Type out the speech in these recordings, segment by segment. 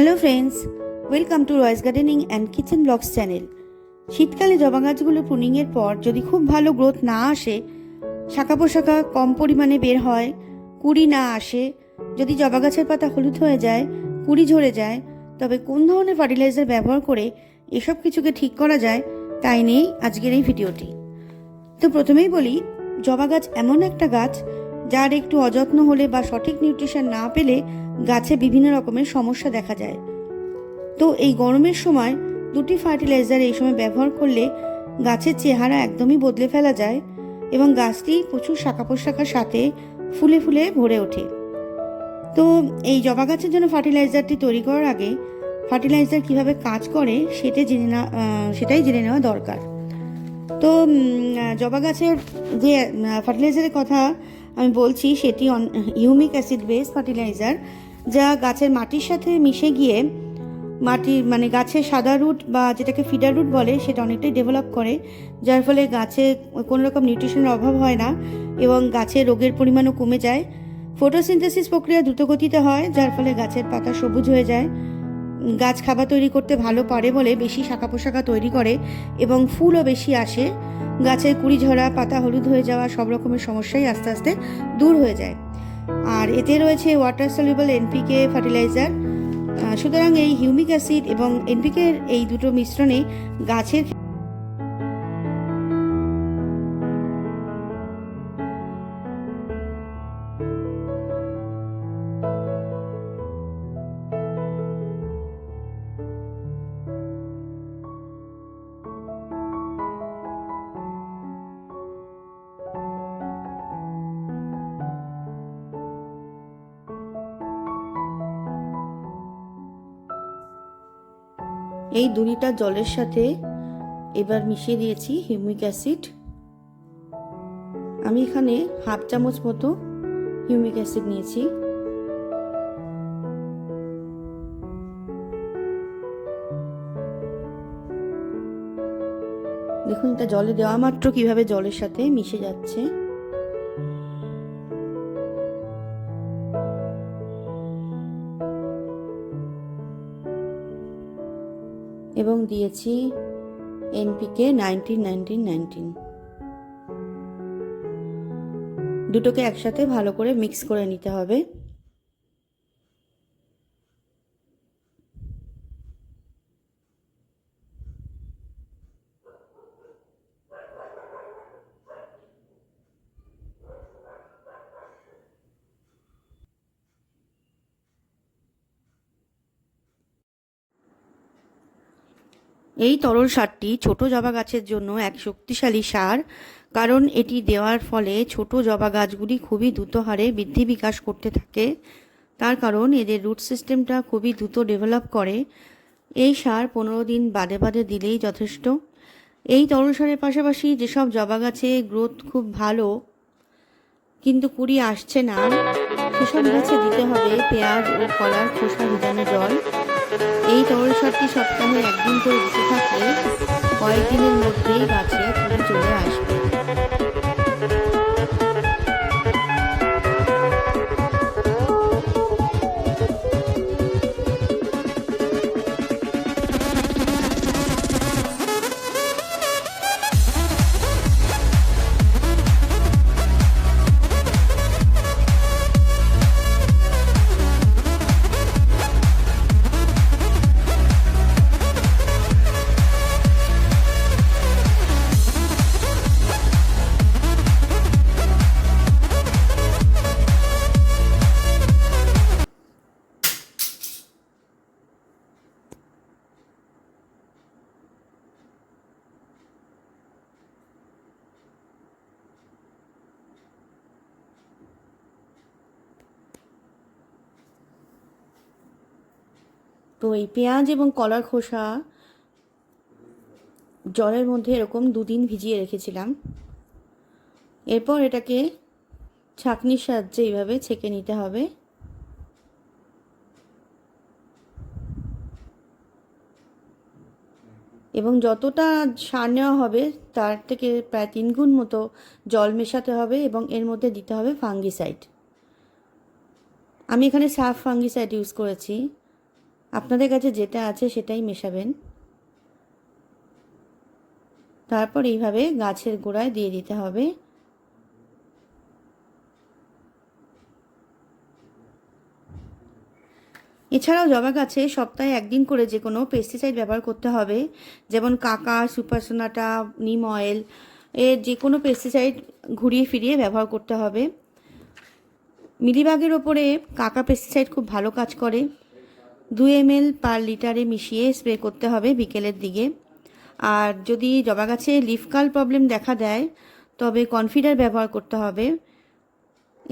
Hello friends welcome to Royce gardening and kitchen blogs channel শীতকালে জবা গাছগুলো প্রুনিংয়ের পর যদি খুব ভালো গ্রোথ না আসে, শাখা পোশাখা কম পরিমাণে বের হয়, কুড়ি না আসে, যদি জবা গাছের পাতা হলুদ হয়ে যায়, কুড়ি ঝরে যায়, তবে কোন ধরনের ফার্টিলাইজার ব্যবহার করে এসব কিছুকে ঠিক করা যায়, তাই নিয়েই আজকের এই ভিডিওটি তো প্রথমেই বলি, জবা গাছ এমন একটা গাছ যার একটু অযত্ন হলে বা সঠিক নিউট্রিশন না পেলে গাছে বিভিন্ন রকমের সমস্যা দেখা যায়। তো এই গরমের সময় দুটি ফার্টিলাইজার এই সময় ব্যবহার করলে গাছের চেহারা একদমই বদলে ফেলা যায় এবং গাছটি প্রচুর শাখা পোশাখার সাথে ফুলে ফুলে ভরে ওঠে। তো এই জবা গাছের জন্য ফার্টিলাইজারটি তৈরি করার আগে ফার্টিলাইজার কীভাবে কাজ করে সেটা জেনে না সেটাই জেনে নেওয়া দরকার। তো জবা গাছের যে ফার্টিলাইজারের কথা আমি বলছি সেটি হিউমিক অ্যাসিড বেস ফার্টিলাইজার, যা গাছের মাটির সাথে মিশে গিয়ে মাটির মানে গাছের সাদা রুট বা যেটাকে ফিডার রুট বলে, সেটা অনেকটাই ডেভেলপ করে, যার ফলে গাছে কোনো রকম নিউট্রিশনের অভাব হয় না এবং গাছে রোগের পরিমাণও কমে যায়। ফটোসিনথেসিস প্রক্রিয়া দ্রুতগতিতে হয়, যার ফলে গাছের পাতা সবুজ হয়ে যায়। গাছ খাবার তৈরি করতে ভালো পারে বলে বেশি শাখা পোশাখা তৈরি করে এবং ফুলও বেশি আসে। গাছের কুড়ি ঝরা, পাতা হলুদ হয়ে যাওয়া সব রকমের সমস্যাই আস্তে আস্তে দূর হয়ে যায়। আর এতে রয়েছে ওয়াটার সলিউবল এনপিকে ফার্টিলাইজার সুতরাং এই হিউমিক অ্যাসিড এবং এনপিকের এই দুটো মিশ্রণে গাছের এই দু লিটার জলের সাথে এবার মিশিয়ে দিয়েছি হিউমিক অ্যাসিড। আমি এখানে হাফ চামচ মতো হিউমিক অ্যাসিড নিয়েছি। দেখুন, এটা জলে দেওয়া মাত্র কীভাবে জলের সাথে মিশে যাচ্ছে। এবং দিয়েছি এনপিকে নাইনটিন নাইনটিন নাইনটিন। দুটোকে একসাথে ভালো করে মিক্স করে নিতে হবে। এই তরল সারটি ছোট জবা গাছের জন্য এক শক্তিশালী সার, কারণ এটি দেওয়ার ফলে ছোট জবা গাছগুলি খুবই দ্রুত হারে বৃদ্ধি বিকাশ করতে থাকে। তার কারণ এদের রুট সিস্টেমটা খুবই দ্রুত ডেভেলপ করে। এই সার পনেরো দিন বাদে বাদে দিলেই যথেষ্ট। এই তরল সারের পাশাপাশি যেসব জবা গাছে গ্রোথ খুব ভালো, কিন্তু কুড়ি আসছে না, সেসব গাছে দিতে হবে পেঁয়াজ ও কলার খোসা ভিজানো জল। এই তরল সারটি সপ্তাহে একদিন করে দিতে থাকলে কয়েকদিনের মধ্যেই গাছে চলে আসবে। তো এই পেঁয়াজ এবং কলার খোসা জলের মধ্যে এরকম দুদিন ভিজিয়ে রেখেছিলাম। এরপর এটাকে ছাঁকনির সাহায্যে এইভাবে ছেঁকে নিতে হবে। এবং যতটা সার নেওয়া হবে, তার থেকে প্রায় তিন গুণ মতো জল মেশাতে হবে এবং এর মধ্যে দিতে হবে ফাঙ্গিসাইড। আমি এখানে সাফ ফাঙ্গিসাইড ইউজ করেছি। আপনাদের কাছে যেটা আছে সেটাই মেশাবেন। তারপর এইভাবে গাছের গোড়ায় দিয়ে দিতে হবে। এছাড়াও জবা গাছে সপ্তাহে একদিন করে যে কোনো পেস্টিসাইড ব্যবহার করতে হবে, যেমন কাকা, সুপারসোনাটা, নিম অয়েল এর যে কোনো পেস্টিসাইড ঘুরিয়ে ফিরিয়ে ব্যবহার করতে হবে। মিলিবাগের ওপরে কাকা পেস্টিসাইড খুব ভালো কাজ করে। দু এম এল পার লিটারে মিশিয়ে স্প্রে করতে হবে বিকেলের দিকে। আর যদি জবা গাছে লিফকাল প্রবলেম দেখা দেয়, তবে কনফিডার ব্যবহার করতে হবে।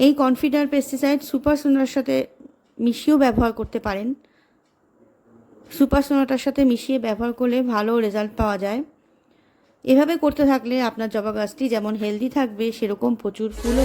এই কনফিডার পেস্টিসাইড সুপার সোনার সাথে মিশিয়েও ব্যবহার করতে পারেন। সুপার সোনাটার সাথে মিশিয়ে ব্যবহার করলে ভালো রেজাল্ট পাওয়া যায়। এভাবে করতে থাকলে আপনার জবা গাছটি যেমন হেলদি থাকবে, সেরকম প্রচুর ফুলও